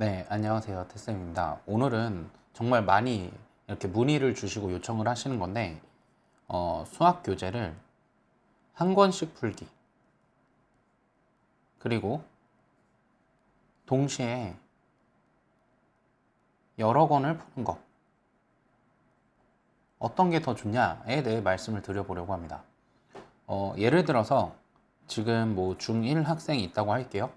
네, 안녕하세요. 테쌤입니다. 오늘은 정말 많이 이렇게 문의를 주시고 요청을 하시는 건데, 어, 수학 교재를 한 권씩 풀기. 그리고 동시에 여러 권을 푸는 것. 어떤 게 더 좋냐에 대해 말씀을 드려보려고 합니다. 어, 예를 들어서 지금 뭐 중1 학생이 있다고 할게요.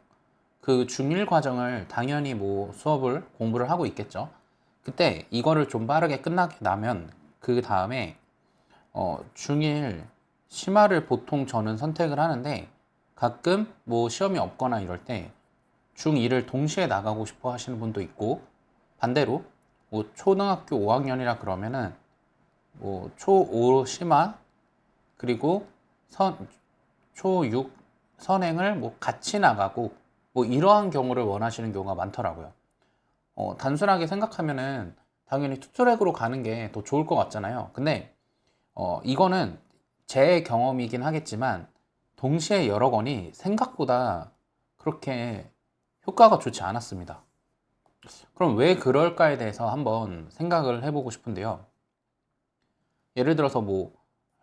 그 중1 과정을 당연히 뭐 수업을 공부를 하고 있겠죠. 그때 이거를 좀 빠르게 끝나게 나면 그 다음에 어, 중1 심화를 보통 저는 선택을 하는데 가끔 뭐 시험이 없거나 이럴 때 중2를 동시에 나가고 싶어 하시는 분도 있고 반대로 뭐 초등학교 5학년이라 그러면은 뭐 초5 심화 그리고 선, 초6 선행을 뭐 같이 나가고 뭐 이러한 경우를 원하시는 경우가 많더라고요. 어, 단순하게 생각하면은 당연히 투트랙으로 가는 게 더 좋을 것 같잖아요. 근데 어, 이거는 제 경험이긴 하겠지만 동시에 여러 권이 생각보다 그렇게 효과가 좋지 않았습니다. 그럼 왜 그럴까에 대해서 한번 생각을 해보고 싶은데요. 예를 들어서 뭐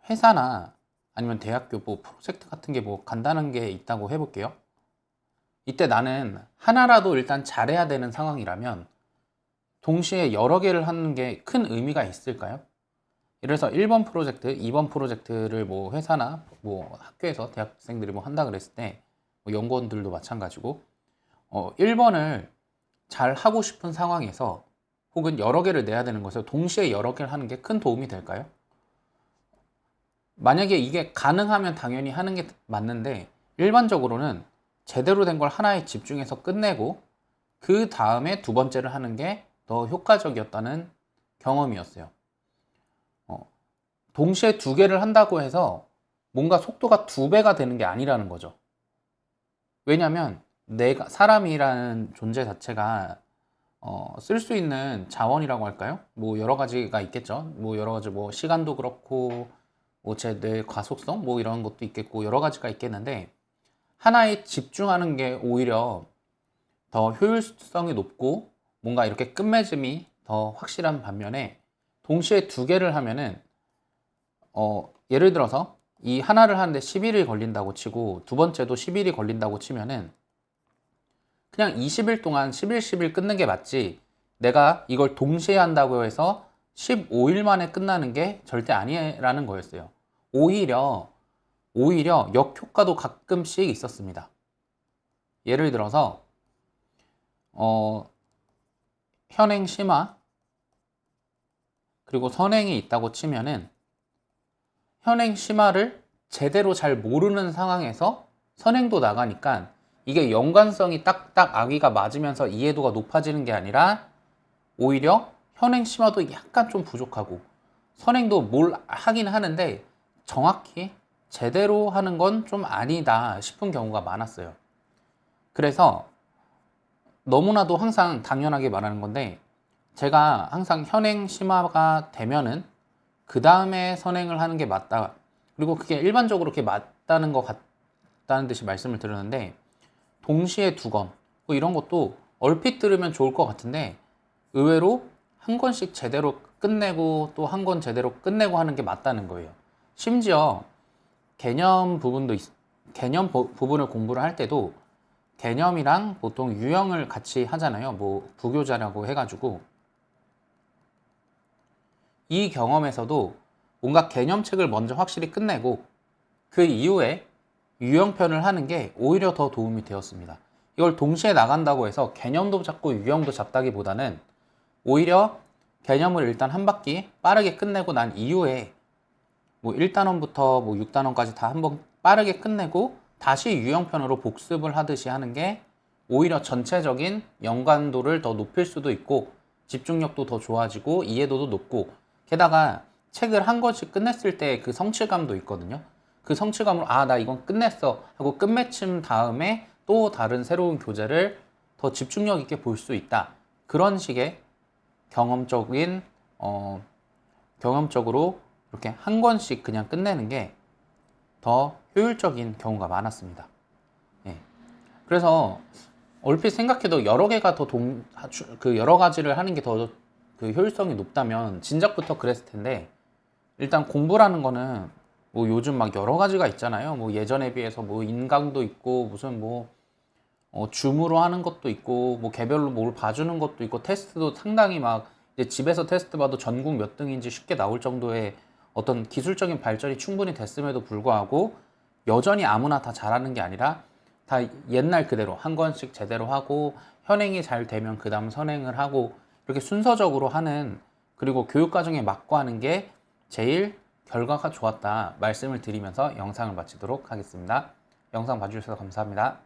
회사나 아니면 대학교 뭐 프로젝트 같은 게 뭐 간단한 게 있다고 해볼게요. 이때 나는 하나라도 일단 잘해야 되는 상황이라면 동시에 여러 개를 하는 게 큰 의미가 있을까요? 들어서 1번 프로젝트, 2번 프로젝트를 뭐 회사나 뭐 학교에서 대학생들이 뭐 한다 그랬을 때, 뭐 연구원들도 마찬가지고, 어, 1번을 잘 하고 싶은 상황에서 혹은 여러 개를 내야 되는 것을 동시에 여러 개를 하는 게 큰 도움이 될까요? 만약에 이게 가능하면 당연히 하는 게 맞는데, 일반적으로는 제대로 된 걸 하나에 집중해서 끝내고, 그 다음에 두 번째를 하는 게 더 효과적이었다는 경험이었어요. 어, 동시에 두 개를 한다고 해서 뭔가 속도가 두 배가 되는 게 아니라는 거죠. 왜냐면 내가 사람이라는 존재 자체가 어, 쓸 수 있는 자원이라고 할까요? 뭐 여러 가지가 있겠죠. 뭐 여러 가지 뭐 시간도 그렇고 뭐 제뇌 가속성 뭐 이런 것도 있겠고 여러 가지가 있겠는데 하나에 집중하는 게 오히려 더 효율성이 높고 뭔가 이렇게 끝맺음이 더 확실한 반면에 동시에 두 개를 하면은 어, 예를 들어서 이 하나를 하는데 10일이 걸린다고 치고 두 번째도 10일이 걸린다고 치면은 그냥 20일 동안 10일 10일 끊는 게 맞지 내가 이걸 동시에 한다고 해서 15일 만에 끝나는 게 절대 아니라는 거였어요. 오히려 오히려 역효과도 가끔씩 있었습니다. 예를 들어서 어, 현행 심화 그리고 선행이 있다고 치면은 현행 심화를 제대로 잘 모르는 상황에서 선행도 나가니까 이게 연관성이 딱딱 아기가 맞으면서 이해도가 높아지는 게 아니라 오히려 현행 심화도 약간 좀 부족하고 선행도 뭘 하긴 하는데 정확히 제대로 하는 건 좀 아니다 싶은 경우가 많았어요. 그래서 너무나도 항상 당연하게 말하는 건데 제가 항상 현행 심화가 되면은 그 다음에 선행을 하는 게 맞다. 그리고 그게 일반적으로 그렇게 맞다는 것 같다는 듯이 말씀을 드렸는데 동시에 두 권, 뭐 이런 것도 얼핏 들으면 좋을 것 같은데 의외로 한 권씩 제대로 끝내고 또 한 권 제대로 끝내고 하는 게 맞다는 거예요. 심지어 개념 부분도 있, 개념 부, 부분을 공부를 할 때도 개념이랑 보통 유형을 같이 하잖아요. 뭐 부교자라고 해가지고 이 경험에서도 뭔가 개념책을 먼저 확실히 끝내고 그 이후에 유형편을 하는 게 오히려 더 도움이 되었습니다. 이걸 동시에 나간다고 해서 개념도 잡고 유형도 잡다기보다는 오히려 개념을 일단 한 바퀴 빠르게 끝내고 난 이후에 뭐 1단원부터 뭐 6단원까지 다 한번 빠르게 끝내고 다시 유형편으로 복습을 하듯이 하는 게 오히려 전체적인 연관도를 더 높일 수도 있고 집중력도 더 좋아지고 이해도도 높고 게다가 책을 한 권씩 끝냈을 때 그 성취감도 있거든요. 그 성취감으로 아 나 이건 끝냈어 하고 끝맺힘 다음에 또 다른 새로운 교재를 더 집중력 있게 볼 수 있다. 그런 식의 경험적인 어, 경험적으로 이렇게 한 권씩 그냥 끝내는 게 더 효율적인 경우가 많았습니다. 예. 그래서 얼핏 생각해도 여러 개가 더 동, 그 여러 가지를 하는 게 더 그 효율성이 높다면 진작부터 그랬을 텐데 일단 공부라는 거는 뭐 요즘 막 여러 가지가 있잖아요. 뭐 예전에 비해서 뭐 인강도 있고 무슨 뭐 어, 줌으로 하는 것도 있고 뭐 개별로 뭘 봐주는 것도 있고 테스트도 상당히 막 이제 집에서 테스트 봐도 전국 몇 등인지 쉽게 나올 정도의 어떤 기술적인 발전이 충분히 됐음에도 불구하고 여전히 아무나 다 잘하는 게 아니라 다 옛날 그대로 한 권씩 제대로 하고 현행이 잘 되면 그 다음 선행을 하고 이렇게 순서적으로 하는 그리고 교육 과정에 맞고 하는 게 제일 결과가 좋았다 말씀을 드리면서 영상을 마치도록 하겠습니다. 영상 봐주셔서 감사합니다.